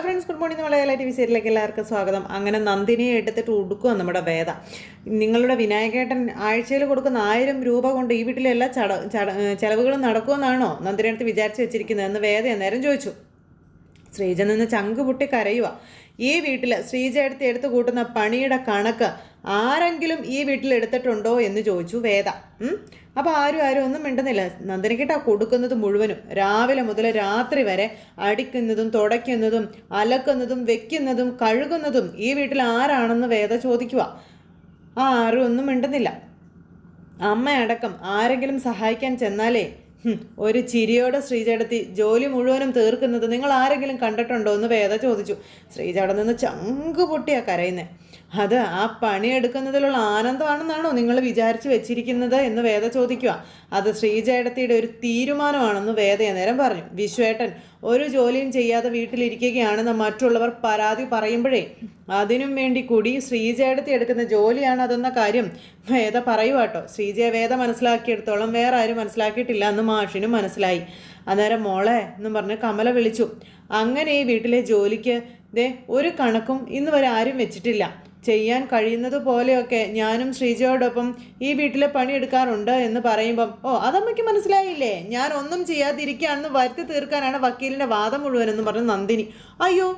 Hello friends good morning Malayala T V സീരിയലിലേക്ക് എല്ലാവർക്കും സ്വാഗതം. അങ്ങനെ നന്ദിനിയെ എടുത്തിട്ട് ഉടുക്കുക നമ്മുടെ വേദ. നിങ്ങളുടെ വിനായകേട്ടൻ ആഴ്ചയിൽ കൊടുക്കുന്ന ആയിരം രൂപ കൊണ്ട് ഈ വീട്ടിലെ എല്ലാ ചട ചട ചെലവുകളും നടക്കുമെന്നാണോ നന്ദിനെ അടുത്ത് വിചാരിച്ച് വെച്ചിരിക്കുന്നത് എന്ന് വേദ അന്നേരം ചോദിച്ചു. ശ്രീജ നിന്ന് ചങ്ക് പൊട്ടി കരയുക. ഈ വീട്ടിൽ ശ്രീജ എടുത്ത് എടുത്ത് കൂട്ടുന്ന പണിയുടെ കണക്ക് ആരെങ്കിലും ഈ വീട്ടിൽ എടുത്തിട്ടുണ്ടോ എന്ന് ചോദിച്ചു വേദ. അപ്പോൾ ആരും ആരും ഒന്നും മിണ്ടുന്നില്ല. നന്ദനക്കിട്ടാ കൊടുക്കുന്നത് മുഴുവനും. രാവിലെ മുതൽ രാത്രി വരെ അടിക്കുന്നതും തുടയ്ക്കുന്നതും അലക്കുന്നതും വെക്കുന്നതും കഴുകുന്നതും ഈ വീട്ടിൽ ആരാണെന്ന് വേദ ചോദിക്കുക. ആ ആരും ഒന്നും മിണ്ടുന്നില്ല. അമ്മയടക്കം ആരെങ്കിലും സഹായിക്കാൻ ചെന്നാലേ ഒരു ചിരിയോടെ ശ്രീജടത്തി ജോലി മുഴുവനും തീർക്കുന്നത് നിങ്ങൾ ആരെങ്കിലും കണ്ടിട്ടുണ്ടോ എന്ന് വേദ ചോദിച്ചു. ശ്രീജ നിന്ന് ചങ്ക് പൊട്ടിയാ കരയുന്നേ. അത് ആ പണിയെടുക്കുന്നതിലുള്ള ആനന്ദമാണെന്നാണോ നിങ്ങൾ വിചാരിച്ചു വെച്ചിരിക്കുന്നത് എന്ന് വേദ ചോദിക്കുക. അത് ശ്രീജയടത്തിയുടെ ഒരു തീരുമാനമാണെന്ന് വേദ നേരം പറഞ്ഞു. വിശ്വേട്ടൻ ഒരു ജോലിയും ചെയ്യാതെ വീട്ടിലിരിക്കുകയാണെന്ന് മറ്റുള്ളവർ പരാതി പറയുമ്പോഴേ അതിനും വേണ്ടി കൂടി ശ്രീജയടത്തി എടുക്കുന്ന ജോലിയാണ് അതെന്ന കാര്യം വേദ പറയുവാട്ടോ ശ്രീജയ വേദ മനസ്സിലാക്കിയെടുത്തോളം വേറെ ആരും മനസ്സിലാക്കിയിട്ടില്ല എന്ന് മാഷിനും മനസ്സിലായി. അന്നേരം മോളെ എന്നും പറഞ്ഞ് കമല വിളിച്ചു. അങ്ങനെ ഈ വീട്ടിലെ ജോലിക്ക് ദേ ഒരു കണക്കും ഇന്ന് വരെ ആരും വെച്ചിട്ടില്ല. ചെയ്യാൻ കഴിയുന്നത് പോലെയൊക്കെ ഞാനും ശ്രീജയോടൊപ്പം ഈ വീട്ടിലെ പണിയെടുക്കാറുണ്ട് എന്ന് പറയുമ്പം ഓ അതമ്മയ്ക്ക് മനസ്സിലായില്ലേ? ഞാൻ ഒന്നും ചെയ്യാതിരിക്കുകയാണെന്ന് വരുത്തി തീർക്കാനാണ് വക്കീലിന്റെ വാദം മുഴുവൻ എന്ന് പറഞ്ഞ നന്ദിനി. അയ്യോ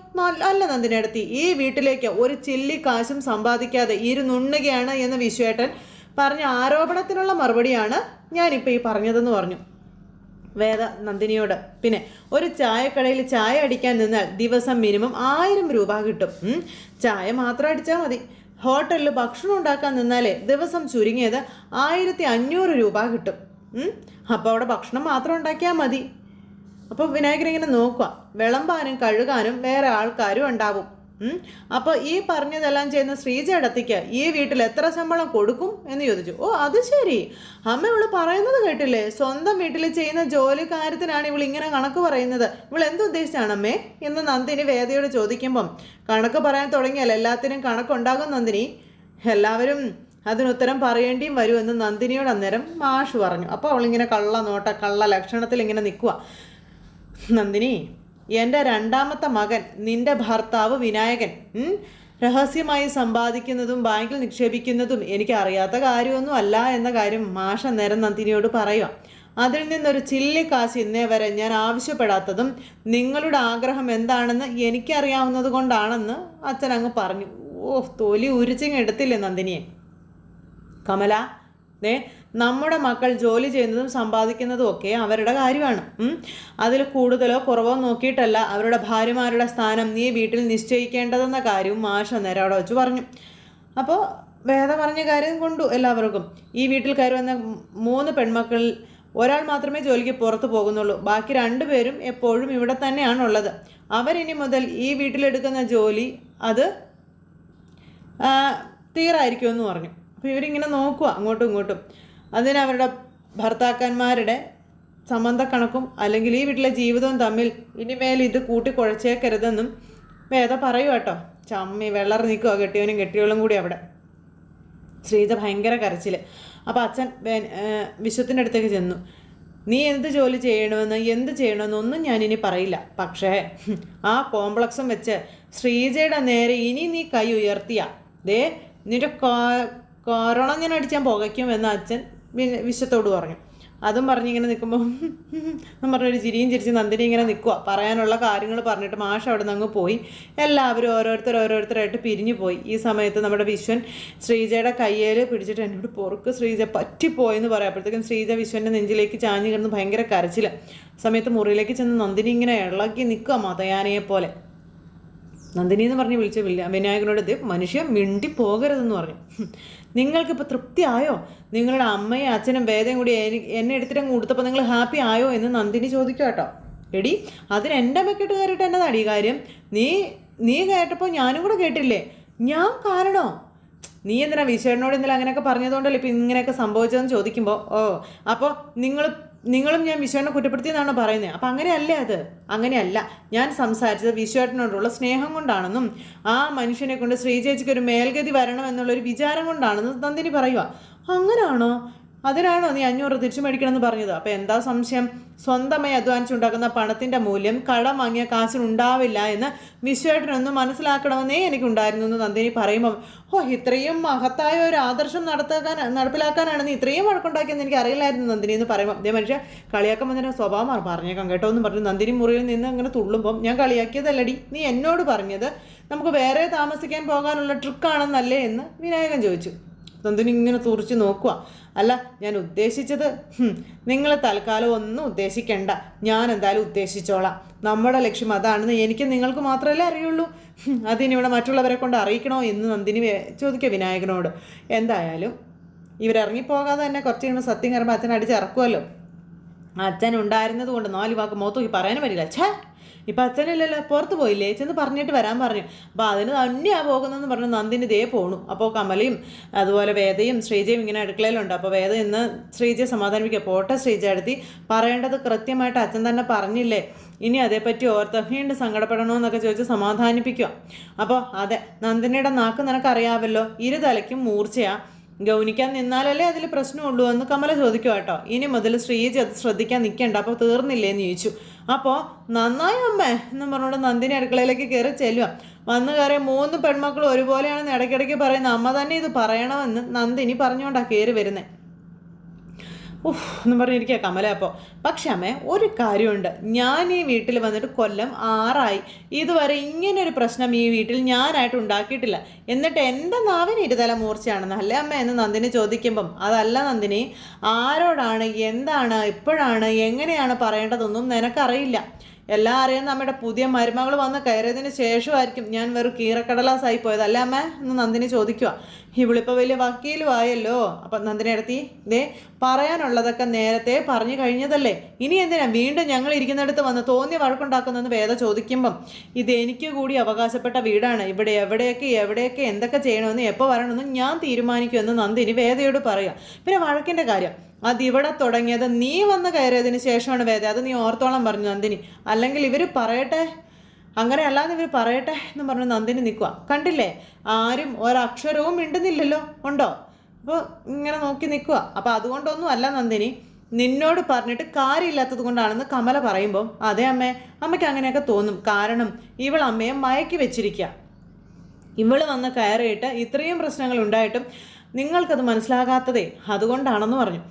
അല്ല നന്ദിനി അടുത്തി ഈ വീട്ടിലേക്ക് ഒരു ചില്ലി കാശും സമ്പാദിക്കാതെ ഇരുന്നുണ്ണുകയാണ് എന്ന് വിശ്വേട്ടൻ പറഞ്ഞ ആരോപണത്തിനുള്ള മറുപടിയാണ് ഞാനിപ്പോൾ ഈ പറഞ്ഞതെന്ന് പറഞ്ഞു. വേദ നന്ദിനിയോട്. പിന്നെ ഒരു ചായക്കടയിൽ ചായ അടിക്കാൻ നിന്നാൽ ദിവസം മിനിമം ആയിരം രൂപ കിട്ടും. ചായ മാത്രം അടിച്ചാൽ മതി. ഹോട്ടലിൽ ഭക്ഷണം ഉണ്ടാക്കാൻ നിന്നാലേ ദിവസം ചുരുങ്ങിയത് ആയിരത്തി അഞ്ഞൂറ് രൂപ കിട്ടും. അപ്പോൾ അവിടെ ഭക്ഷണം മാത്രം ഉണ്ടാക്കിയാൽ മതി. അപ്പോൾ വിനായകൻ ഇങ്ങനെ നോക്കുക വിളമ്പാനും കഴുകാനും വേറെ ആൾക്കാരും ഉണ്ടാവും. അപ്പോൾ ഈ പറഞ്ഞതെല്ലാം ചെയ്യുന്ന ശ്രീജടത്തിക്ക് ഈ വീട്ടിൽ എത്ര ശമ്പളം കൊടുക്കും എന്ന് ചോദിച്ചു. ഓ അത് ശരി. അമ്മ ഇവൾ പറയുന്നത് കേട്ടില്ലേ? സ്വന്തം വീട്ടിൽ ചെയ്യുന്ന ജോലി കാര്യത്തിനാണ് ഇവൾ ഇങ്ങനെ കണക്ക് പറയുന്നത്. ഇവൾ എന്തുദ്ദേശിച്ചാണ് അമ്മേ? എന്ന് നന്ദിനി വേദയോട് ചോദിക്കുമ്പം കണക്ക് പറയാൻ തുടങ്ങിയാൽ എല്ലാത്തിനും കണക്കുണ്ടാകും നന്ദിനി. എല്ലാവരും അതിനുത്തരം പറയേണ്ടിയും വരുമെന്ന് നന്ദിനിയോട് അന്നേരം മാഷ് പറഞ്ഞു. അപ്പോൾ അവളിങ്ങനെ കള്ള നോട്ട കള്ള ലക്ഷണത്തിൽ ഇങ്ങനെ നിൽക്കുക നന്ദിനി എന്റെ രണ്ടാമത്തെ മകൻ നിന്റെ ഭർത്താവ് വിനായകൻ. രഹസ്യമായി സമ്പാദിക്കുന്നതും ബാങ്കിൽ നിക്ഷേപിക്കുന്നതും എനിക്ക് അറിയാത്ത കാര്യമൊന്നും അല്ല എന്ന കാര്യം മാഷ നേരം നന്ദിനിയോട് പറയുക. അതിൽ നിന്നൊരു ചില്ലിക്കാശ് ഇന്നേ വരെ ഞാൻ ആവശ്യപ്പെടാത്തതും നിങ്ങളുടെ ആഗ്രഹം എന്താണെന്ന് എനിക്കറിയാവുന്നത് കൊണ്ടാണെന്ന് അച്ഛൻ അങ്ങ് പറഞ്ഞു. ഓ തൊലി ഉരിച്ചിങ് എടുത്തില്ലേ നന്ദിനിയെ? കമല ദേ നമ്മുടെ മക്കൾ ജോലി ചെയ്യുന്നതും സമ്പാദിക്കുന്നതും ഒക്കെ അവരുടെ കാര്യമാണ്. അതിൽ കൂടുതലോ കുറവോ നോക്കിയിട്ടല്ല അവരുടെ ഭാര്യമാരുടെ സ്ഥാനം നീ വീട്ടിൽ നിശ്ചയിക്കേണ്ടതെന്ന കാര്യവും മാഷ നേരം അവിടെ വെച്ച് പറഞ്ഞു. അപ്പോൾ വേദ പറഞ്ഞ കാര്യം കൊണ്ടു എല്ലാവർക്കും. ഈ വീട്ടിൽ കയറി വന്ന മൂന്ന് പെൺമക്കളിൽ ഒരാൾ മാത്രമേ ജോലിക്ക് പുറത്തു പോകുന്നുള്ളൂ. ബാക്കി രണ്ടുപേരും എപ്പോഴും ഇവിടെ തന്നെയാണുള്ളത്. അവരിനി മുതൽ ഈ വീട്ടിലെടുക്കുന്ന ജോലി അത് തീറായിരിക്കുമെന്ന് പറഞ്ഞു. അപ്പോൾ ഇവരിങ്ങനെ നോക്കുക അങ്ങോട്ടും ഇങ്ങോട്ടും. അതിന് അവരുടെ ഭർത്താക്കന്മാരുടെ സംബന്ധക്കണക്കും അല്ലെങ്കിൽ ഈ വീട്ടിലെ ജീവിതവും തമ്മിൽ ഇനിമേൽ ഇത് കൂട്ടിക്കുഴച്ചേക്കരുതെന്നും വേദ പറയൂ കേട്ടോ. ചമ്മി വെള്ളർ നിൽക്കുക കെട്ടിയവനും കെട്ടിയോളും കൂടി അവിടെ. ശ്രീജ ഭയങ്കര കരച്ചിൽ അപ്പോൾ അച്ഛൻ വിശ്വത്തിന്റെ അടുത്തേക്ക് ചെന്നു. നീ എന്ത് ജോലി ചെയ്യണമെന്ന് എന്ത് ചെയ്യണമെന്ന് ഒന്നും ഞാനിനി പറയില്ല. പക്ഷേ ആ കോംപ്ലക്സും വെച്ച് ശ്രീജയുടെ നേരെ ഇനി നീ കൈ ഉയർത്തിയാ. ദേ നിന്റെ കൊറോണ ഞാൻ അടിച്ചാൽ പുകയ്ക്കും എന്ന് അച്ഛൻ വി- വിശ്വത്തോട് പറഞ്ഞു. അതും പറഞ്ഞിങ്ങനെ നിൽക്കുമ്പോൾ പറഞ്ഞൊരു ചിരിയും ചിരിച്ച് നന്ദിനി ഇങ്ങനെ നിൽക്കുക പറയാനുള്ള കാര്യങ്ങൾ പറഞ്ഞിട്ട് മാഷ് അവിടെ നിന്ന് അങ്ങ് പോയി. എല്ലാവരും ഓരോരുത്തർ ഓരോരുത്തരായിട്ട് പിരിഞ്ഞു പോയി. ഈ സമയത്ത് നമ്മുടെ വിശ്വൻ ശ്രീജയുടെ കയ്യേൽ പിടിച്ചിട്ട് എന്നോട് പൊറുക്ക് ശ്രീജ പറ്റിപ്പോയെന്ന് പറയാം. അപ്പോഴത്തേക്കും ശ്രീജ വിശ്വന്റെ നെഞ്ചിലേക്ക് ചാഞ്ഞു കിടന്ന് ഭയങ്കര കരച്ചിൽ സമയത്ത് മുറിയിലേക്ക് ചെന്ന് നന്ദിനി ഇങ്ങനെ ഇളക്കി നിൽക്കുക മതയാനയെ പോലെ നന്ദിനി എന്ന് പറഞ്ഞ് വിളിച്ച വിനായകനോട് ഇത് മനുഷ്യൻ മിണ്ടി പോകരുതെന്ന് പറഞ്ഞു. നിങ്ങൾക്കിപ്പോൾ തൃപ്തിയായോ? നിങ്ങളുടെ അമ്മയും അച്ഛനും വേദയും കൂടി എനി- എന്നെ എടുത്തിട്ട് കൊടുത്തപ്പോൾ നിങ്ങൾ ഹാപ്പി ആയോ എന്ന് നന്ദിനി ചോദിക്കും കേട്ടോ എടി അതിന് എന്റെ മെക്കിട്ട് കയറിയിട്ട് ഈ കാര്യം? നീ നീ കേട്ടപ്പോൾ ഞാനും കൂടെ കേട്ടില്ലേ? ഞാൻ കാരണോ? നീ എന്തിനാ വിശേഷനോട് ഇന്നലെ അങ്ങനെയൊക്കെ പറഞ്ഞതുകൊണ്ടല്ലേ ഇപ്പം ഇങ്ങനെയൊക്കെ സംഭവിച്ചതെന്ന് ചോദിക്കുമ്പോൾ ഓ അപ്പോൾ നിങ്ങൾ നിങ്ങളും ഞാൻ വിശ്വനെ കുറ്റപ്പെടുത്തി എന്നാണ് പറയുന്നത് അപ്പം അങ്ങനെയല്ലേ അത്? അങ്ങനെയല്ല. ഞാൻ സംസാരിച്ചത് വിശ്വേട്ടനോടുള്ള സ്നേഹം കൊണ്ടാണെന്നും ആ മനുഷ്യനെ കൊണ്ട് ശ്രീചേച്ചിക്ക് ഒരു മേൽഗതി വരണം എന്നുള്ളൊരു വിചാരം കൊണ്ടാണെന്ന് നന്ദിനി പറയുക അങ്ങനെയാണോ അതിനാണോ നീ അഞ്ഞൂറ് തിരിച്ചു മേടിക്കണമെന്ന് പറഞ്ഞത്? അപ്പോൾ എന്താ സംശയം? സ്വന്തമായി അധ്വാനിച്ചുണ്ടാക്കുന്ന പണത്തിന്റെ മൂല്യം കടം വാങ്ങിയ കാശിനുണ്ടാവില്ല എന്ന് വിശ്വേട്ടനൊന്ന് മനസ്സിലാക്കണമെന്നേ എനിക്കുണ്ടായിരുന്നു എന്ന് നന്ദിനി പറയുമ്പോൾ ഓ ഇത്രയും മഹത്തായ ഒരു ആദർശം നടത്താൻ നടപ്പിലാക്കാനാണ് നീ ഇത്രയും വഴക്കുണ്ടാക്കിയെന്ന് എനിക്ക് അറിയില്ലായിരുന്നു നന്ദിനി എന്ന് പറയുമ്പോൾ അതേ മനുഷ്യ കളിയാക്കാൻ വന്നതിന്റെ സ്വഭാവം പറഞ്ഞേക്കാം കേട്ടോ എന്ന് പറഞ്ഞു നന്ദിനി മുറിയിൽ നിന്ന് അങ്ങനെ തുള്ളുമ്പം ഞാൻ കളിയാക്കിയതല്ലടി നീ എന്നോട് പറഞ്ഞത് നമുക്ക് വേറെ താമസിക്കാൻ പോകാനുള്ള ട്രിക്കാണെന്നല്ലേ എന്ന് വിനായകൻ ചോദിച്ചു. നന്ദിനി ഇങ്ങനെ തുറച്ച് നോക്കുക. അല്ല ഞാൻ ഉദ്ദേശിച്ചത് നിങ്ങൾ തൽക്കാലം ഒന്നും ഉദ്ദേശിക്കണ്ട. ഞാൻ എന്തായാലും ഉദ്ദേശിച്ചോളാം. നമ്മുടെ ലക്ഷ്യം അതാണെന്ന് എനിക്ക് നിങ്ങൾക്ക് മാത്രമല്ലേ അറിയുള്ളൂ. അതിനിവിടെ മറ്റുള്ളവരെ കൊണ്ട് അറിയിക്കണോ എന്ന് നന്ദിനി ചോദിക്കുക വിനായകനോട്. എന്തായാലും ഇവരിറങ്ങിപ്പോകാതെ തന്നെ കുറച്ച് കഴിയുമ്പോൾ സത്യം കയറുമ്പോൾ അച്ഛൻ അടിച്ചിറക്കുമല്ലോ. അച്ഛൻ ഉണ്ടായിരുന്നത് കൊണ്ട് നാല് വാക്ക് മുഖത്ത് നോക്കി പറയാനും പറ്റില്ല. ഛേ! ഇപ്പം അച്ഛനില്ലല്ലോ പുറത്ത് പോയില്ലേ? ചെന്ന് പറഞ്ഞിട്ട് വരാൻ പറഞ്ഞു. അപ്പോൾ അതിന് തന്നെയാണ് പോകുന്നതെന്ന് പറഞ്ഞു. നന്ദിനി ദേ പോണു. അപ്പോൾ കമലയും അതുപോലെ വേദയും ശ്രീജയും ഇങ്ങനെ അടുക്കളയിലുണ്ട്. അപ്പോൾ വേദ ഇന്ന് ശ്രീജയെ സമാധാനിപ്പിക്കുക പോട്ടെ ശ്രീജ അടുത്തി. പറയേണ്ടത് കൃത്യമായിട്ട് അച്ഛൻ തന്നെ പറഞ്ഞില്ലേ? ഇനി അതേപ്പറ്റി ഓർത്ത് വീണ്ടും സങ്കടപ്പെടണമെന്നൊക്കെ ചോദിച്ച് സമാധാനിപ്പിക്കുക അപ്പോൾ അതെ നന്ദിനിയുടെ നാക്ക് നിനക്കറിയാമല്ലോ ഇരു തലയ്ക്കും മൂർച്ചയാ. ഗൗനിക്കാൻ നിന്നാലല്ലേ അതിൽ പ്രശ്നമുള്ളൂ എന്ന് കമല ചോദിക്കുക കേട്ടോ. ഇനി മുതൽ ശ്രീജി അത് ശ്രദ്ധിക്കാൻ നിൽക്കേണ്ട അപ്പോൾ തീർന്നില്ലേ എന്ന് ചോദിച്ചു. അപ്പോൾ നന്നായി അമ്മേ എന്ന് പറഞ്ഞുകൊണ്ട് നന്ദിനി അടുക്കളയിലേക്ക് കയറി ചെല്ലുക വന്ന് കയറി മൂന്ന് പെൺമക്കൾ ഒരുപോലെയാണെന്ന് ഇടയ്ക്കിടയ്ക്ക് പറയുന്ന അമ്മ തന്നെ ഇത് പറയണമെന്ന് നന്ദിനി പറഞ്ഞുകൊണ്ടാണ് കയറി വരുന്നത് ഉഫ് എന്ന് പറഞ്ഞിരിക്കുക കമല അപ്പോൾ പക്ഷേ അമ്മേ ഒരു കാര്യമുണ്ട്. ഞാൻ ഈ വീട്ടിൽ വന്നിട്ട് കൊല്ലം ആറായി. ഇതുവരെ ഇങ്ങനെ ഒരു പ്രശ്നം ഈ വീട്ടിൽ ഞാനായിട്ട് ഉണ്ടാക്കിയിട്ടില്ല. എന്നിട്ട് എന്റെ നാവിന് ഇരുതല മൂർച്ചയാണെന്ന്. അല്ലേ അമ്മ? എന്ന് നന്ദിനി ചോദിക്കുമ്പം. അതല്ല നന്ദിനി ആരോടാണ് എന്താണ് എപ്പോഴാണ് എങ്ങനെയാണ് പറയേണ്ടതൊന്നും നിനക്കറിയില്ല. എല്ലാം അറിയാൻ നമ്മുടെ പുതിയ മരുമകൾ വന്ന് കയറിയതിന് ശേഷമായിരിക്കും ഞാൻ വെറും കീറക്കടലാസായി പോയത്. അല്ലേ അമ്മ? എന്ന് നന്ദിനി ചോദിക്കുക ഇവളിപ്പോൾ വലിയ വക്കീലും ആയല്ലോ അപ്പം നന്ദിനി എടുത്തി ദേ പറയാനുള്ളതൊക്കെ നേരത്തെ പറഞ്ഞു കഴിഞ്ഞതല്ലേ? ഇനി എന്തിനാ വീണ്ടും ഞങ്ങൾ ഇരിക്കുന്നിടത്ത് വന്ന് തോന്നിയ വഴക്കുണ്ടാക്കുന്നതെന്ന് വേദ ചോദിക്കുമ്പം ഇത് എനിക്ക് കൂടി അവകാശപ്പെട്ട വീടാണ്. ഇവിടെ എവിടെയൊക്കെ എവിടെയൊക്കെ എന്തൊക്കെ ചെയ്യണമെന്ന് എപ്പോൾ വരണമെന്ന് ഞാൻ തീരുമാനിക്കുമെന്ന് നന്ദിനി വേദയോട് പറയുക പിന്നെ വഴക്കിന്റെ കാര്യം. അത് ഇവിടെ തുടങ്ങിയത് നീ വന്ന് കയറിയതിന് ശേഷമാണ് വേദ. അത് നീ ഓർത്തോളം പറഞ്ഞു നന്ദിനി. അല്ലെങ്കിൽ ഇവർ പറയട്ടെ. അങ്ങനെ അല്ലാതെ ഇവർ പറയട്ടെ എന്ന് പറഞ്ഞ് നന്ദിനി നിൽക്കുക കണ്ടില്ലേ? ആരും ഒരക്ഷരവും മിണ്ടുന്നില്ലല്ലോ. ഉണ്ടോ? അപ്പോൾ ഇങ്ങനെ നോക്കി നിൽക്കുക അപ്പോൾ അതുകൊണ്ടൊന്നും അല്ല നന്ദിനി. നിന്നോട് പറഞ്ഞിട്ട് കാര്യമില്ലാത്തത് കൊണ്ടാണെന്ന് കമല പറയുമ്പോൾ അതേ അമ്മേ അമ്മയ്ക്ക് അങ്ങനെയൊക്കെ തോന്നും. കാരണം ഇവൾ അമ്മയെ മയക്കി വെച്ചിരിക്കുക ഇവൾ വന്ന് കയറിയിട്ട് ഇത്രയും പ്രശ്നങ്ങൾ ഉണ്ടായിട്ടും നിങ്ങൾക്കത് മനസ്സിലാകാത്തതേ. അതുകൊണ്ടാണെന്ന് പറഞ്ഞു.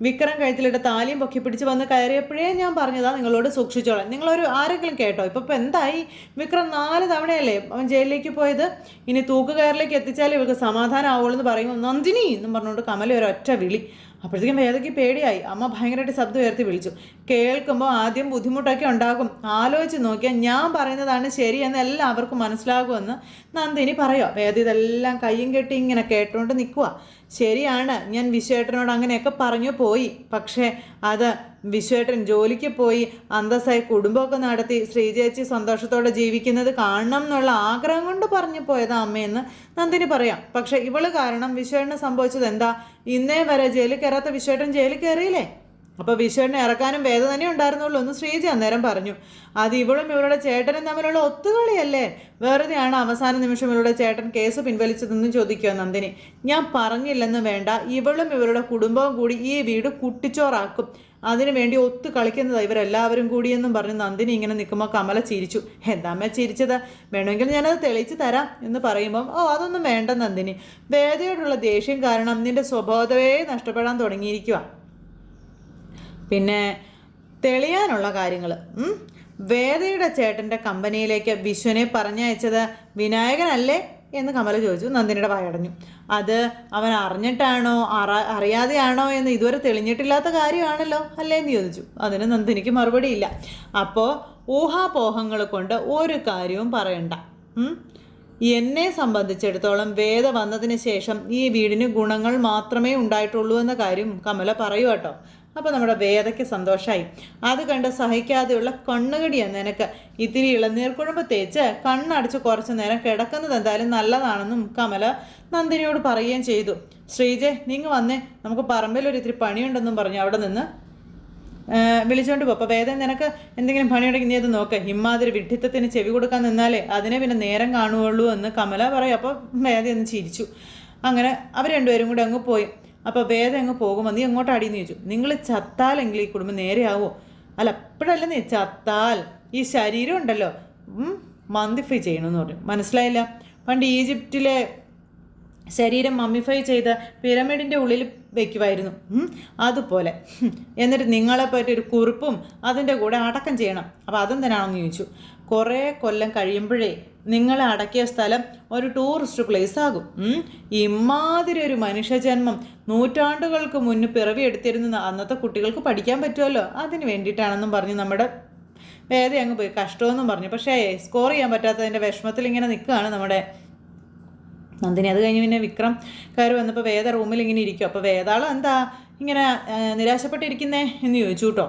വിക്രം കഴുത്തിലിട്ട് താലിയും പൊക്കി പിടിച്ച് വന്ന് കയറിയപ്പോഴേ ഞാൻ പറഞ്ഞതാ നിങ്ങളോട് സൂക്ഷിച്ചോളാം നിങ്ങളൊരു ആരെങ്കിലും കേട്ടോ? ഇപ്പം ഇപ്പം എന്തായി? വിക്രം നാല് തവണയല്ലേ അവൻ ജയിലിലേക്ക് പോയത്? ഇനി തൂക്കുകയറിലേക്ക് എത്തിച്ചാലേ ഇവർക്ക് സമാധാനം ആവുള്ളൂ എന്ന് പറയും നന്ദിനി എന്നും പറഞ്ഞുകൊണ്ട് കമല ഒരൊറ്റ വിളി. അപ്പോഴത്തേക്കും വേദയ്ക്ക് പേടിയായി. അമ്മ ഭയങ്കരമായിട്ട് ശബ്ദം ഉയർത്തി വിളിച്ചു. കേൾക്കുമ്പോൾ ആദ്യം ബുദ്ധിമുട്ടൊക്കെ ഉണ്ടാകും. ആലോചിച്ച് നോക്കിയാൽ ഞാൻ പറയുന്നതാണ് ശരിയെന്ന് എല്ലാവർക്കും മനസ്സിലാകുമെന്ന് നന്ദിനി പറയുക വേദ ഇതെല്ലാം കയ്യും കെട്ടി ഇങ്ങനെ കേട്ടുകൊണ്ട് നിൽക്കുക ശരിയാണ്. ഞാൻ വിശ്വേട്ടനോട് അങ്ങനെയൊക്കെ പറഞ്ഞു പോയി. പക്ഷേ അത് വിശ്വേട്ടൻ ജോലിക്ക് പോയി അന്തസ്സായി കുടുംബമൊക്കെ നടത്തി ശ്രീചേച്ചി സന്തോഷത്തോടെ ജീവിക്കുന്നത് കാണണം എന്നുള്ള ആഗ്രഹം കൊണ്ട് പറഞ്ഞു പോയതാ അമ്മയെന്ന് നന്ദിനി പറയാം. പക്ഷെ ഇവൾ കാരണം വിശ്വേട്ടന് സംഭവിച്ചത് എന്താ? ഇന്നേ വരെ ജയിലിൽ കയറാത്ത വിശ്വേട്ടൻ ജയിലിൽ കയറിയില്ലേ? അപ്പോൾ വിശ്വനെ ഇറക്കാനും വേദ തന്നെ ഉണ്ടായിരുന്നുള്ളൂ എന്ന് ശ്രീജി അന്നേരം പറഞ്ഞു. അത് ഇവളും ഇവളുടെ ചേട്ടനും തമ്മിലുള്ള ഒത്തുകളിയല്ലേ? വെറുതെയാണ് അവസാന നിമിഷം ഇവളുടെ ചേട്ടൻ കേസ് പിൻവലിച്ചതെന്ന് ചോദിക്കുക നന്ദിനി. ഞാൻ പറഞ്ഞില്ലെന്ന് വേണ്ട. ഇവളും ഇവരുടെ കുടുംബവും കൂടി ഈ വീട് കുട്ടിച്ചോറാക്കും. അതിനു വേണ്ടി ഒത്തു കളിക്കുന്നതാണ് ഇവരെല്ലാവരും കൂടിയെന്നും പറഞ്ഞ് നന്ദിനി ഇങ്ങനെ നിൽക്കുമ്പോൾ കമല ചിരിച്ചു. എന്താമ്മ ചിരിച്ചത്? വേണമെങ്കിൽ ഞാനത് തെളിയിച്ച് തരാം എന്ന് പറയുമ്പം ഓ അതൊന്നും വേണ്ട നന്ദിനി. വേദയോടുള്ള ദേഷ്യം കാരണം നിന്റെ സ്വബോധവേ നഷ്ടപ്പെടാൻ തുടങ്ങിയിരിക്കുക പിന്നെ തെളിയാനുള്ള കാര്യങ്ങൾ വേദയുടെ ചേട്ടന്റെ കമ്പനിയിലേക്ക് വിശ്വനെ പറഞ്ഞയച്ചത് വിനായകനല്ലേ? എന്ന് കമല ചോദിച്ചു. നന്ദിനിയുടെ വായടഞ്ഞു അത് അവൻ അറിഞ്ഞിട്ടാണോ അറ അറിയാതെയാണോ എന്ന് ഇതുവരെ തെളിഞ്ഞിട്ടില്ലാത്ത കാര്യമാണല്ലോ അല്ലേ എന്ന് ചോദിച്ചു. അതിന് നന്ദിനിക്ക് മറുപടിയില്ല അപ്പോൾ ഊഹാപോഹങ്ങൾ കൊണ്ട് ഒരു കാര്യവും പറയണ്ട? എന്നെ സംബന്ധിച്ചിടത്തോളം വേദ വന്നതിന് ശേഷം ഈ വീടിന് ഗുണങ്ങൾ മാത്രമേ ഉണ്ടായിട്ടുള്ളൂ എന്ന കാര്യം കമല പറയൂ കേട്ടോ. അപ്പോൾ നമ്മുടെ വേദയ്ക്ക് സന്തോഷമായി അത് കണ്ട് സഹിക്കാതെയുള്ള കണ്ണുകടിയാണ് നിനക്ക്. ഇത്തിരി ഇളനീർക്കുഴമ്പ് തേച്ച് കണ്ണടച്ച് കുറച്ച് നേരം കിടക്കുന്നത് എന്തായാലും നല്ലതാണെന്നും കമല നന്ദിനിയോട് പറയുകയും ചെയ്തു. ശ്രീജെ നിങ്ങൾ വന്നേ. നമുക്ക് പറമ്പിൽ ഒരു ഇത്തിരി പണിയുണ്ടെന്നും പറഞ്ഞു അവിടെ നിന്ന് വിളിച്ചോണ്ട് പോ. അപ്പോൾ വേദം നിനക്ക് എന്തെങ്കിലും പണിയുണ്ടെങ്കിൽ നീ അത് നോക്ക്. ഇമ്മാതിരി വിഡ്ഢിത്തത്തിന് ചെവി കൊടുക്കാൻ നിന്നാലേ അതിനെ പിന്നെ നേരം കാണുകയുള്ളൂ എന്ന് കമല പറയും. അപ്പോൾ വേദ ഒന്ന് ചിരിച്ചു. അങ്ങനെ അവർ രണ്ടുപേരും കൂടെ അങ്ങ് പോയി. അപ്പോൾ വേദം അങ്ങ് പോകുമ്പോൾ നീ എങ്ങോട്ട് അടിയെന്ന് ചോദിച്ചു. നിങ്ങൾ ചത്താലെങ്കിൽ ഈ കുടുംബം നേരെയാവോ? അല്ല അപ്പോഴല്ല നീ ചത്താൽ. ഈ ശരീരം ഉണ്ടല്ലോ. മന്തിഫൈ ചെയ്യണമെന്ന് പറഞ്ഞു. മനസ്സിലായില്ല? പണ്ട് ഈജിപ്റ്റിലെ ശരീരം മമ്മിഫൈ ചെയ്ത് പിരമിഡിന്റെ ഉള്ളിൽ വയ്ക്കുമായിരുന്നു അതുപോലെ. എന്നിട്ട് നിങ്ങളെ പറ്റി ഒരു കുറിപ്പും അതിന്റെ കൂടെ അടക്കം ചെയ്യണം. അപ്പോൾ അതെന്തിനാണെന്ന് ചോദിച്ചു. കുറേ കൊല്ലം കഴിയുമ്പോഴേ നിങ്ങളെ അടക്കിയ സ്ഥലം ഒരു ടൂറിസ്റ്റ് പ്ലേസ് ആകും. ഇമാതിരി ഒരു മനുഷ്യജന്മം നൂറ്റാണ്ടുകൾക്ക് മുന്ന് പിറവിയെടുത്തിരുന്ന അന്നത്തെ കുട്ടികൾക്ക് പഠിക്കാൻ പറ്റുമല്ലോ? അതിന് വേണ്ടിയിട്ടാണെന്നും പറഞ്ഞ് നമ്മുടെ വേദ അങ്ങ് പോയി. കഷ്ടമെന്നും പറഞ്ഞു. പക്ഷേ സ്കോർ ചെയ്യാൻ പറ്റാത്തതിന്റെ വിഷമത്തിൽ ഇങ്ങനെ നിൽക്കുകയാണ് നമ്മുടെ നന്ദിനി. അത് കഴിഞ്ഞ് പിന്നെ വിക്രം കയറി വന്നപ്പോൾ വേദ റൂമിൽ ഇങ്ങനെ ഇരിക്കും. അപ്പോൾ വേദാളം എന്താ ഇങ്ങനെ നിരാശപ്പെട്ടിരിക്കുന്നേ എന്ന് ചോദിച്ചു കേട്ടോ.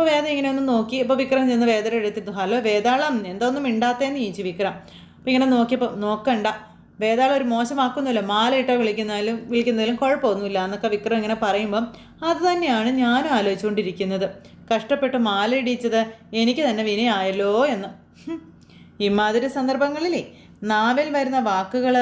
അപ്പോൾ വേദ ഇങ്ങനെ ഒന്ന് നോക്കി. അപ്പോൾ വിക്രം ചെന്ന് വേദയുടെ എടുത്തിട്ട് ഹലോ വേദാളം എന്താ ഒന്നും ചോദിച്ചു വിക്രം. അപ്പോൾ ഇങ്ങനെ നോക്കിയപ്പോൾ നോക്കണ്ട. വേദാളം ഒരു മോശമാക്കുന്നില്ല മാല ഇട്ടോ വിളിക്കുന്നതിലും വിളിക്കുന്നതിലും കുഴപ്പമൊന്നുമില്ല എന്നൊക്കെ വിക്രം ഇങ്ങനെ പറയുമ്പം അത് തന്നെയാണ് ഞാനും ആലോചിച്ചുകൊണ്ടിരിക്കുന്നത്. കഷ്ടപ്പെട്ട് മാല ഇടിച്ചത് എനിക്ക് തന്നെ വിനയായല്ലോ എന്ന്. ഇമാതിരി സന്ദർഭങ്ങളിലേ. നാവിൽ വരുന്ന വാക്കുകൾ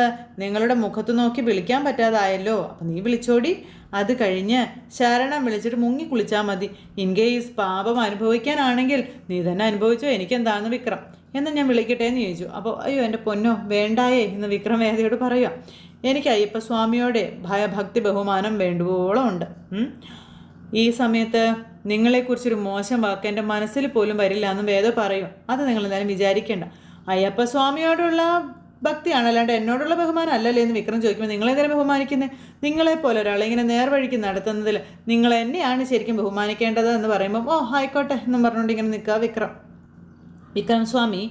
നിങ്ങളുടെ മുഖത്ത് നോക്കി വിളിക്കാൻ പറ്റാതായല്ലോ. അപ്പം നീ വിളിച്ചോടി. അത് കഴിഞ്ഞ് ശരണം വിളിച്ചിട്ട് മുങ്ങി കുളിച്ചാൽ മതി. ഇൻ കേസ് പാപം അനുഭവിക്കാനാണെങ്കിൽ നീ തന്നെ അനുഭവിച്ചോ എനിക്കെന്താണെന്ന് വിക്രം? എന്ന് ഞാൻ വിളിക്കട്ടെ എന്ന് ചോദിച്ചു. അപ്പോൾ അയ്യോ എന്റെ പൊന്നോ വേണ്ടായേ എന്ന് വിക്രം വേദയോട് പറയുക എനിക്ക് അയ്യപ്പസ്വാമിയോടെ ഭയഭക്തി ബഹുമാനം വേണ്ടുവോളം ഉണ്ട്. ഈ സമയത്ത് നിങ്ങളെക്കുറിച്ചൊരു മോശം വാക്ക് എന്റെ മനസ്സിൽ പോലും വരില്ല എന്ന് വേദ പറയും. അത് നിങ്ങൾ എന്തായാലും വിചാരിക്കേണ്ട. അയ്യപ്പസ്വാമിയോടുള്ള ഭക്തിയാണ്. അല്ലാണ്ട് എന്നോടുള്ള ബഹുമാനം അല്ലല്ലേ എന്ന് വിക്രം ചോദിക്കുമ്പോൾ നിങ്ങളെന്തായാലും ബഹുമാനിക്കുന്നത് നിങ്ങളെപ്പോലെ ഒരാളെ ഇങ്ങനെ നേർവഴിക്ക് നടത്തുന്നതിൽ നിങ്ങൾ എന്നെയാണ് ശരിക്കും ബഹുമാനിക്കേണ്ടത് എന്ന് പറയുമ്പോൾ ഓ ആയിക്കോട്ടെ എന്നും പറഞ്ഞുകൊണ്ട് ഇങ്ങനെ നിൽക്കുക വിക്രം. വിക്രം സ്വാമി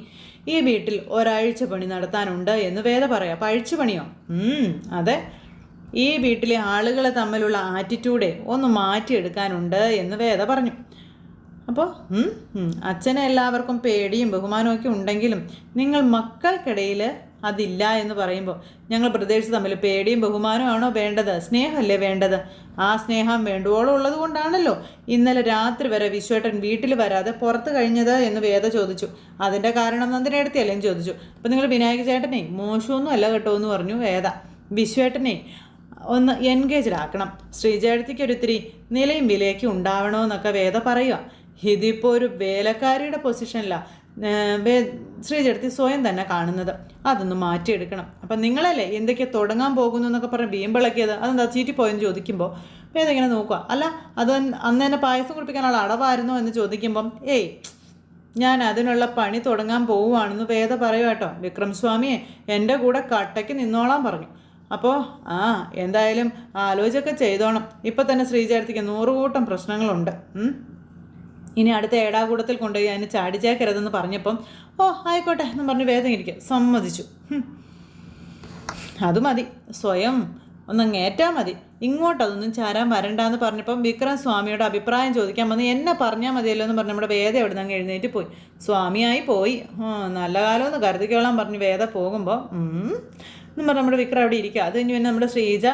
ഈ വീട്ടിൽ ഒരാഴ്ച പണി നടത്താനുണ്ട് എന്ന് വേദ പറയാം. അപ്പം അഴിച്ചു പണിയോ? അതെ. ഈ വീട്ടിലെ ആളുകൾ തമ്മിലുള്ള ആറ്റിറ്റ്യൂഡേ ഒന്ന് മാറ്റിയെടുക്കാനുണ്ട് എന്ന് വേദ പറഞ്ഞു. അപ്പോൾ അച്ഛനെ എല്ലാവർക്കും പേടിയും ബഹുമാനമൊക്കെ ഉണ്ടെങ്കിലും നിങ്ങൾ മക്കൾക്കിടയിൽ അതില്ല എന്ന് പറയുമ്പോൾ ഞങ്ങൾ പ്രദേശത്ത് തമ്മിൽ പേടിയും ബഹുമാനമാണോ വേണ്ടത്? സ്നേഹമല്ലേ വേണ്ടത്? ആ സ്നേഹം വേണ്ടുവോളം ഉള്ളത് കൊണ്ടാണല്ലോ ഇന്നലെ രാത്രി വരെ വിശ്വേട്ടൻ വീട്ടിൽ വരാതെ പുറത്ത് കഴിഞ്ഞത് എന്ന് വേദ ചോദിച്ചു. അതിന്റെ കാരണം നന്ദിനെടുത്തിയല്ലേ അല്ലേ ചോദിച്ചു. അപ്പോൾ നിങ്ങൾ വിനായക ചേട്ടനെ മോശമൊന്നും അല്ല കേട്ടോ എന്ന് പറഞ്ഞു വേദ. വിശ്വേട്ടനെ ഒന്ന് എൻഗേജ്ഡ് ആക്കണം. ശ്രീജയടത്തിക്ക് ഒരിത്തിരി നിലയും വിലയൊക്കെ ഉണ്ടാവണമെന്നൊക്കെ വേദ പറയുക ഇതിപ്പോൾ ഒരു വേലക്കാരിയുടെ പൊസിഷനിലാണ് ശ്രീജടത്തി സ്വയം തന്നെ കാണുന്നത്. അതൊന്ന് മാറ്റിയെടുക്കണം. അപ്പം നിങ്ങളല്ലേ എന്തൊക്കെയാ തുടങ്ങാൻ പോകുന്നു എന്നൊക്കെ പറഞ്ഞ് വീമ്പിളക്കിയത്? അതെന്താ ചീറ്റിപ്പോയെന്ന് ചോദിക്കുമ്പോൾ വേദ ഇങ്ങനെ നോക്കുക? അല്ല അത് അന്ന് തന്നെ പായസം കുടിപ്പിക്കാനുള്ള അടവായിരുന്നു എന്ന് ചോദിക്കുമ്പം ഏയ് ഞാൻ അതിനുള്ള പണി തുടങ്ങാൻ പോവുകയാണെന്ന് വേദ പറയുക കേട്ടോ. വിക്രം സ്വാമിയെ എന്റെ കൂടെ കട്ടയ്ക്ക് നിന്നോളാൻ പറഞ്ഞു. അപ്പോൾ ആ എന്തായാലും ആലോചിച്ചൊക്കെ ചെയ്തോണം. ഇപ്പം തന്നെ ശ്രീചാരത്തിക്ക് നൂറുകൂട്ടം പ്രശ്നങ്ങളുണ്ട്. ഇനി അടുത്ത ഏടാകൂടത്തിൽ കൊണ്ടുപോയി അതിന് ചാടിച്ചേക്കരുതെന്ന് പറഞ്ഞപ്പം ഓ ആയിക്കോട്ടെ എന്ന് പറഞ്ഞ് വേദന ഇരിക്കുക. സമ്മതിച്ചു. അത് മതി. സ്വയം ഒന്നങ്ങ് ഏറ്റാൽ മതി. ഇങ്ങോട്ടതൊന്നും ചാരാൻ വരണ്ടെന്ന് പറഞ്ഞപ്പം വിക്രം സ്വാമിയുടെ അഭിപ്രായം ചോദിക്കാൻ വന്ന് എന്നെ പറഞ്ഞാൽ മതിയല്ലോ എന്ന് പറഞ്ഞ് നമ്മുടെ വേദ എവിടെ നിന്ന് എഴുന്നേറ്റ് പോയി. സ്വാമിയായി പോയി. നല്ല കാലമൊന്ന് കരുതിക്കോളാൻ പറഞ്ഞ് വേദ പോകുമ്പോൾ എന്ന് പറഞ്ഞ് നമ്മുടെ വിക്രം അവിടെ ഇരിക്കുക. അത് കഴിഞ്ഞ് പിന്നെ നമ്മുടെ ശ്രീജ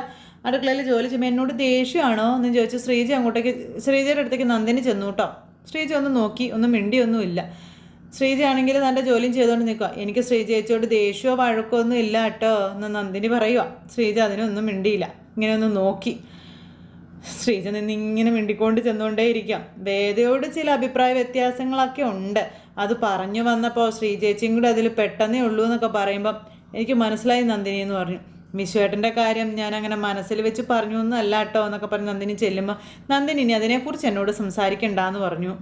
അടുക്കളയിൽ ജോലി ചെയ്യുമ്പോൾ എന്നോട് ദേഷ്യമാണോ എന്ന് ചോദിച്ചു ശ്രീജ അങ്ങോട്ടേക്ക് ശ്രീജയുടെ അടുത്തേക്ക് നന്ദിനി ചെന്നു കേട്ടോ. ശ്രീജ ഒന്ന് നോക്കി ഒന്നും മിണ്ടിയൊന്നുമില്ല. ശ്രീജ ആണെങ്കിൽ നല്ല ജോലിയും ചെയ്തുകൊണ്ട് നിൽക്കുക. എനിക്ക് ശ്രീജ ചേച്ചിയോട് ദേഷ്യമോ വഴക്കോ ഒന്നും ഇല്ല കേട്ടോ എന്ന് നന്ദിനി പറയുക. ശ്രീജ അതിനൊന്നും മിണ്ടിയില്ല. ഇങ്ങനെ ഒന്ന് നോക്കി. ശ്രീജ നിന്ന് ഇങ്ങനെ മിണ്ടിക്കൊണ്ട് ചെന്നുകൊണ്ടേ ഇരിക്കാം വേദയോട് ചില അഭിപ്രായ വ്യത്യാസങ്ങളൊക്കെ ഉണ്ട്. അത് പറഞ്ഞു വന്നപ്പോൾ ശ്രീ ചേച്ചിയും കൂടെ അതിൽ പെട്ടെന്നേ ഉള്ളൂ എന്നൊക്കെ പറയുമ്പം എനിക്ക് മനസ്സിലായി നന്ദിനി എന്ന് പറഞ്ഞു. വിശ്വേട്ടന്റെ കാര്യം ഞാൻ അങ്ങനെ മനസ്സിൽ വെച്ച് പറഞ്ഞു എന്നല്ല കേട്ടോ എന്നൊക്കെ പറഞ്ഞ് നന്ദിനി ചെല്ലുമ്പോൾ നന്ദിനി ഇനി അതിനെക്കുറിച്ച് എന്നോട് സംസാരിക്കണ്ടെന്ന് പറഞ്ഞു.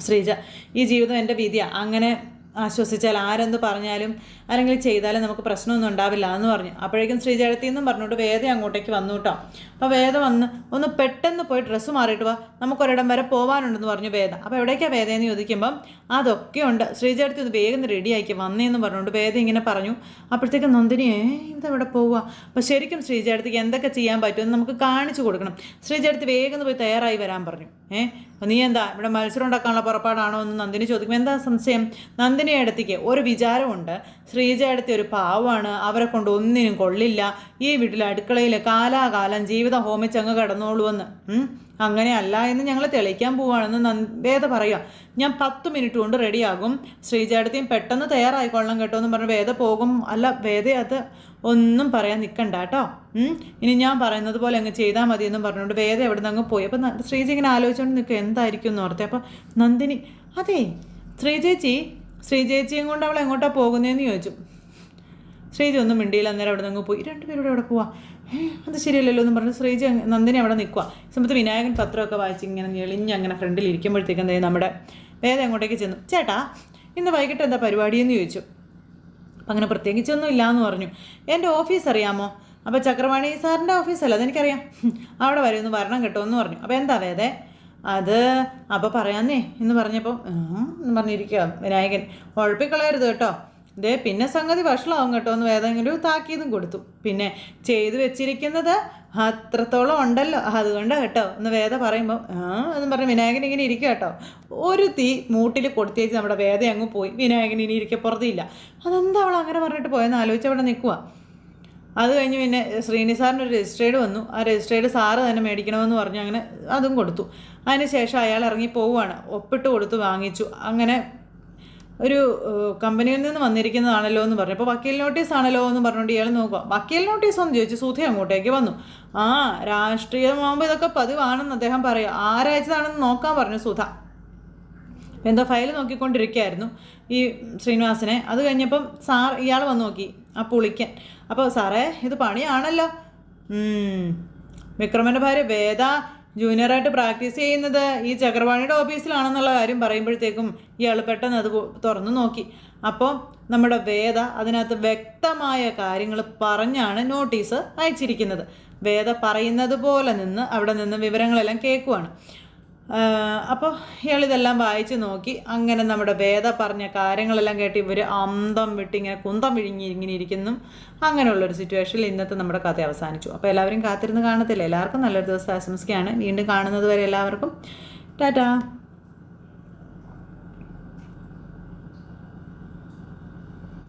ശ്രീജ ഈ ജീവിതം എന്റെ വിധിയാണ് അങ്ങനെ ആശ്വസിച്ചാൽ ആരെന്ന് പറഞ്ഞാലും അല്ലെങ്കിൽ ചെയ്താലേ നമുക്ക് പ്രശ്നമൊന്നും ഉണ്ടാവില്ല എന്ന് പറഞ്ഞു. അപ്പോഴേക്കും ശ്രീജയടത്തി എന്നും പറഞ്ഞുകൊണ്ട് വേദ അങ്ങോട്ടേക്ക് വന്നു കേട്ടോ. അപ്പോൾ വേദ വന്ന് ഒന്ന് പെട്ടെന്ന് പോയി ഡ്രസ്സ് മാറിയിട്ട് വാ. നമുക്കൊരിടം വരെ പോകാനുണ്ടെന്ന് പറഞ്ഞു വേദ. അപ്പോൾ എവിടേക്കാണ് വേദയെന്ന് ചോദിക്കുമ്പം അതൊക്കെ ഉണ്ട്. ശ്രീചേഴത്തി ഒന്ന് വേഗം റെഡിയാക്കി വന്നേന്ന് പറഞ്ഞുകൊണ്ട് വേദ ഇങ്ങനെ പറഞ്ഞു. അപ്പോഴത്തേക്ക് നന്ദിനി ഏ ഇതെവിടെ പോവുക അപ്പോൾ ശരിക്കും ശ്രീജയടത്തിക്ക് എന്തൊക്കെ ചെയ്യാൻ പറ്റുമെന്ന് നമുക്ക് കാണിച്ചു കൊടുക്കണം. ശ്രീജയടത്തി വേഗം പോയി തയ്യാറായി വരാൻ പറഞ്ഞു. ഏ നീ എന്താ ഇവിടെ മത്സരം ഉണ്ടാക്കാനുള്ള പുറപ്പാടാണോ എന്ന് നന്ദിനി ചോദിക്കുമ്പോൾ എന്താ സംശയം? നന്ദിനി അടുത്തേക്ക് ഒരു വിചാരമുണ്ട്. ശ്രീജ അടുത്തി ഒരു പാവമാണ് അവരെ കൊണ്ട് ഒന്നിനും കൊള്ളില്ല. ഈ വീട്ടിലെ അടുക്കളയിൽ കാലാകാലം ജീവിത ഹോമിച്ചങ്ങ് കിടന്നോളൂ എന്ന് ഉം. അങ്ങനെ അല്ല എന്ന് ഞങ്ങൾ തെളിയിക്കാൻ പോവുകയാണെന്ന് നന്ദ വേദ പറയുക. ഞാൻ പത്ത് മിനിറ്റ് കൊണ്ട് റെഡിയാകും. ശ്രീജയുടെയും പെട്ടെന്ന് തയ്യാറായിക്കൊള്ളണം കേട്ടോ എന്ന് പറഞ്ഞ് വേദ പോകും. അല്ല വേദ അത് ഒന്നും പറയാൻ നിൽക്കണ്ട കേട്ടോ. ഇനി ഞാൻ പറയുന്നത് പോലെ അങ്ങ് ചെയ്താൽ മതി എന്നും പറഞ്ഞുകൊണ്ട് വേദ എവിടെ നിന്ന് അങ്ങ് പോയി. അപ്പം ശ്രീജി ഇങ്ങനെ ആലോചിച്ചുകൊണ്ട് നിൽക്കുക. എന്തായിരിക്കും എന്ന് ഓർത്തേ. അപ്പോൾ നന്ദിനി അതെ ശ്രീചേച്ചി ശ്രീചേച്ചിയും കൊണ്ട് അവൾ എങ്ങോട്ടാ പോകുന്നതെന്ന് ചോദിച്ചു. ശ്രീജി ഒന്നും മിണ്ടിയില്ല അന്നേരം അവിടെ നിന്ന് പോയി. രണ്ടുപേരും അവിടെ പോവാ? അത് ശരിയല്ലല്ലോ എന്ന് പറഞ്ഞ് ശ്രീജി നന്ദിനി അവിടെ നിൽക്കുക സമയത്ത് വിനായകൻ പത്രമൊക്കെ വായിച്ച് ഇങ്ങനെ ഞെളിഞ്ഞ് അങ്ങനെ ഫ്രണ്ടിൽ ഇരിക്കുമ്പോഴത്തേക്കും ദേ നമ്മുടെ വേദ അങ്ങോട്ടേക്ക് ചെന്നു. ചേട്ടാ ഇന്ന് വൈകിട്ട് എന്താ പരിപാടിയെന്ന് ചോദിച്ചു. അപ്പം അങ്ങനെ പ്രത്യേകിച്ചൊന്നും എന്ന് പറഞ്ഞു. എന്റെ ഓഫീസ് അറിയാമോ? അപ്പോൾ ചക്രവാണി സാറിന്റെ ഓഫീസല്ല അതെനിക്കറിയാം. അവിടെ വരെ ഒന്ന് വരണം കേട്ടോ എന്ന് പറഞ്ഞു. അപ്പോൾ എന്താ വേദേ? അത് അപ്പോൾ പറയാന്നേ എന്ന് പറഞ്ഞപ്പോൾ എന്ന് പറഞ്ഞിരിക്കുക വിനായകൻ. ഉഴപ്പിക്കളയരുത് കേട്ടോ. ദേ പിന്നെ സംഗതി വഷളാവും കേട്ടോ. എന്ന് ഏതെങ്കിലും താക്കീതും കൊടുത്തു. പിന്നെ ചെയ്തു വെച്ചിരിക്കുന്നത് അത്രത്തോളം ഉണ്ടല്ലോ. അതുകൊണ്ടാണ് കേട്ടോ. എന്ന് വേദ പറയുമ്പോൾ ആ എന്ന് പറഞ്ഞ് വിനായകൻ ഇങ്ങനെ ഇരിക്കുക കേട്ടോ. ഒരു തീ മൂട്ടിൽ കൊടുത്തേച്ച് നമ്മുടെ വേദ അങ്ങ് പോയി. വിനായകൻ ഇനി ഇരിക്കപ്പുറത്തില്ല അതെന്താ അവൾ അങ്ങനെ പറഞ്ഞിട്ട് പോയെന്ന് ആലോചിച്ച് അവിടെ നിൽക്കുക അത് കഴിഞ്ഞ് പിന്നെ ശ്രീനി സാറിന് ഒരു രജിസ്ട്രേഡ് വന്നു. ആ രജിസ്ട്രേഡ് സാറ് തന്നെ മേടിക്കണമെന്ന് പറഞ്ഞു. അങ്ങനെ അതും കൊടുത്തു. അതിന് ശേഷം അയാൾ ഇറങ്ങി പോവുകയാണ്. ഒപ്പിട്ട് കൊടുത്ത് വാങ്ങിച്ചു. അങ്ങനെ ഒരു കമ്പനിയിൽ നിന്ന് വന്നിരിക്കുന്നതാണല്ലോ എന്ന് പറഞ്ഞു. അപ്പോൾ വക്കീൽ നോട്ടീസ് ആണല്ലോ എന്ന് പറഞ്ഞുകൊണ്ട് ഇയാൾ നോക്കുക. വക്കീൽ നോട്ടീസ് എന്ന് ചോദിച്ചു. സുധ അങ്ങോട്ടേക്ക് വന്നു. ആ രാഷ്ട്രീയമാകുമ്പോൾ ഇതൊക്കെ പതിവാണെന്ന് അദ്ദേഹം പറയുക ആരാഴ്ചതാണെന്ന് നോക്കാൻ പറഞ്ഞു സുധ. എന്താ ഫയൽ നോക്കിക്കൊണ്ടിരിക്കുകയായിരുന്നു ഈ ശ്രീനിവാസനെ. അത് കഴിഞ്ഞപ്പം സാർ ഇയാൾ വന്ന് നോക്കി. ആ പുളിക്കൻ. അപ്പോൾ സാറേ ഇത് പണിയാണല്ലോ. വിക്രമന്റെ ഭാര്യ വേദ ജൂനിയറായിട്ട് പ്രാക്ടീസ് ചെയ്യുന്നത് ഈ ചക്രവാണിയുടെ ഓഫീസിലാണെന്നുള്ള കാര്യം പറയുമ്പോഴത്തേക്കും ഇയാൾ പെട്ടെന്ന് അത് തുറന്നു നോക്കി. അപ്പോൾ നമ്മുടെ വേദ അതിനകത്ത് വ്യക്തമായ കാര്യങ്ങൾ പറഞ്ഞാണ് നോട്ടീസ് അയച്ചിരിക്കുന്നത്. വേദ പറയുന്നത് പോലെ നിന്ന് അവിടെ നിന്ന് വിവരങ്ങളെല്ലാം കേൾക്കുവാണ്. അപ്പോൾ ഇയാളിതെല്ലാം വായിച്ച് നോക്കി. അങ്ങനെ നമ്മുടെ വേദ പറഞ്ഞ കാര്യങ്ങളെല്ലാം കേട്ട് ഇവർ അന്തം വിട്ട് ഇങ്ങനെ കുന്തം വിഴുങ്ങി ഇങ്ങനെ ഇരിക്കുന്നു. അങ്ങനെയുള്ളൊരു സിറ്റുവേഷനിൽ ഇന്നത്തെ നമ്മുടെ കഥ അവസാനിച്ചു. അപ്പോൾ എല്ലാവരും കാത്തിരുന്ന് കാണത്തില്ല. എല്ലാവർക്കും നല്ലൊരു ദിവസം ആശംസിക്കുകയാണ്. വീണ്ടും കാണുന്നത് വരെ എല്ലാവർക്കും. ടാറ്റാ.